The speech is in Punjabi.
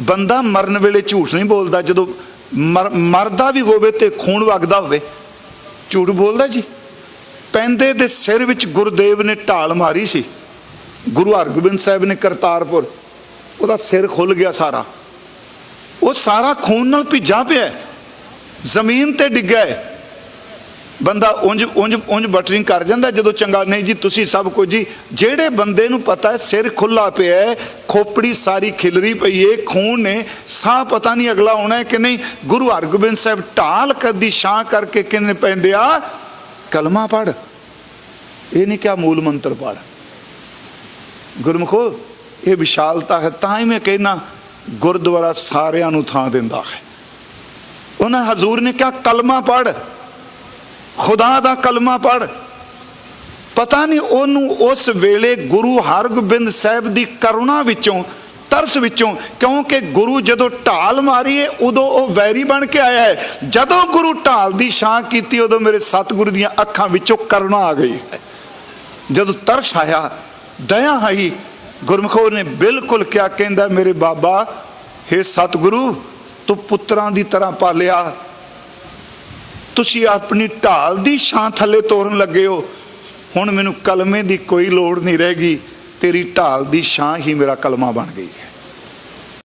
ਬੰਦਾ ਮਰਨ ਵੇਲੇ ਝੂਠ ਨਹੀਂ ਬੋਲਦਾ, ਜਦੋਂ ਮਰ- ਮਰਦਾ ਵੀ ਹੋਵੇ ਤੇ ਖੂਨ ਵਗਦਾ ਹੋਵੇ। ਝੂਠ ਬੋਲਦਾ ਜੀ। ਪੈਂਦੇ ਦੇ ਸਿਰ ਵਿੱਚ ਗੁਰਦੇਵ ਨੇ ਢਾਲ ਮਾਰੀ ਸੀ। ਗੁਰੂ ਹਰਗੋਬਿੰਦ ਸਾਹਿਬ ਨੇ ਕਰਤਾਰਪੁਰ, ਉਹਦਾ ਸਿਰ ਖੁੱਲ ਗਿਆ ਸਾਰਾ। ਉਹ ਸਾਰਾ ਖੂਨ ਨਾਲ ਭਿੱਜਾ ਪਿਆ ਜ਼ਮੀਨ ਤੇ ਡਿੱਗਾ ਹੈ। ਬੰਦਾ ਉਂਝ ਉਂਝ ਉਂਝ ਬਟਰਿੰਗ ਕਰ ਜਾਂਦਾ ਜਦੋਂ ਚੰਗਾ, ਨਹੀਂ ਜੀ, ਤੁਸੀਂ ਸਭ ਕੁਝ ਜੀ, ਜਿਹੜੇ ਬੰਦੇ ਨੂੰ ਪਤਾ ਹੈ, ਸਿਰ ਖੁੱਲਾ ਪਿਆ ਖੋਪੜੀ ਸਾਰੀ ਖਿਲਰੀ ਪਈ ਏ, ਖੂਨ ਨੇ ਸਾਹ ਪਤਾ ਨਹੀਂ ਅਗਲਾ ਹੋਣਾ ਕਿ ਨਹੀਂ। ਗੁਰੂ ਹਰਗੋਬਿੰਦ ਸਾਹਿਬ ਢਾਲ ਕਦੀ ਛਾਂ ਕਰਕੇ ਕਿੰਨੇ ਪੈਂਦੇ ਆ? ਕਲਮਾ ਪੜ ਇਹ ਨਹੀਂ ਕਿਹਾ ਮੂਲ ਮੰਤਰ ਪੜ ਗੁਰਮੁਖੋ, ਇਹ ਵਿਸ਼ਾਲਤਾ ਹੈ, ਤਾਂ ਹੀ ਮੈਂ ਕਹਿਣਾ ਗੁਰਦੁਆਰਾ ਸਾਰਿਆਂ ਨੂੰ ਥਾਂ ਦਿੰਦਾ ਹੈ। ਉਹਨਾਂ ਹਜ਼ੂਰ ਨੇ ਕਿਹਾ, ਕਲਮਾ ਪੜ ਖੁਦਾ ਦਾ ਕਲਮਾ ਪੜ ਪਤਾ ਨਹੀਂ ਉਹਨੂੰ ਉਸ ਵੇਲੇ ਗੁਰੂ ਹਰਗੋਬਿੰਦ ਸਾਹਿਬ ਦੀ ਕਰੁਣਾ ਵਿੱਚੋਂ, ਤਰਸ ਵਿੱਚੋਂ, ਕਿਉਂਕਿ ਗੁਰੂ ਜਦੋਂ ਢਾਲ ਮਾਰੀਏ, ਉਦੋਂ ਉਹ ਵੈਰੀ ਬਣ ਕੇ ਆਇਆ ਹੈ। ਜਦੋਂ ਗੁਰੂ ਢਾਲ ਦੀ ਛਾਂ ਕੀਤੀ, ਉਦੋਂ ਮੇਰੇ ਸਤਿਗੁਰੂ ਦੀਆਂ ਅੱਖਾਂ ਵਿੱਚੋਂ ਕਰੁਣਾ ਆ ਗਈ। ਹੈ ਜਦੋਂ ਤਰਸ ਆਇਆ, ਦਇਆ ਆਈ ਗੁਰਮੁਖੋ ਨੇ ਬਿਲਕੁਲ ਕਿਆ ਕਹਿੰਦਾ, ਮੇਰੇ ਬਾਬਾ हे ਸਤਿਗੁਰੂ, ਤੂੰ ਪੁੱਤਰਾਂ ਦੀ ਤਰ੍ਹਾਂ ਪਾਲਿਆ। ਤੁਸੀਂ ਆਪਣੀ ਢਾਲ ਦੀ ਛਾਂ ਥੱਲੇ ਤੋਰਨ ਲੱਗੇ ਹੋ। ਹੁਣ ਮੈਨੂੰ ਕਲਮੇ ਦੀ ਕੋਈ ਲੋੜ ਨਹੀਂ ਰਹਿ ਗਈ, ਤੇਰੀ ਢਾਲ ਦੀ ਛਾਂ ਹੀ ਮੇਰਾ ਕਲਮਾ ਬਣ ਗਈ ਹੈ।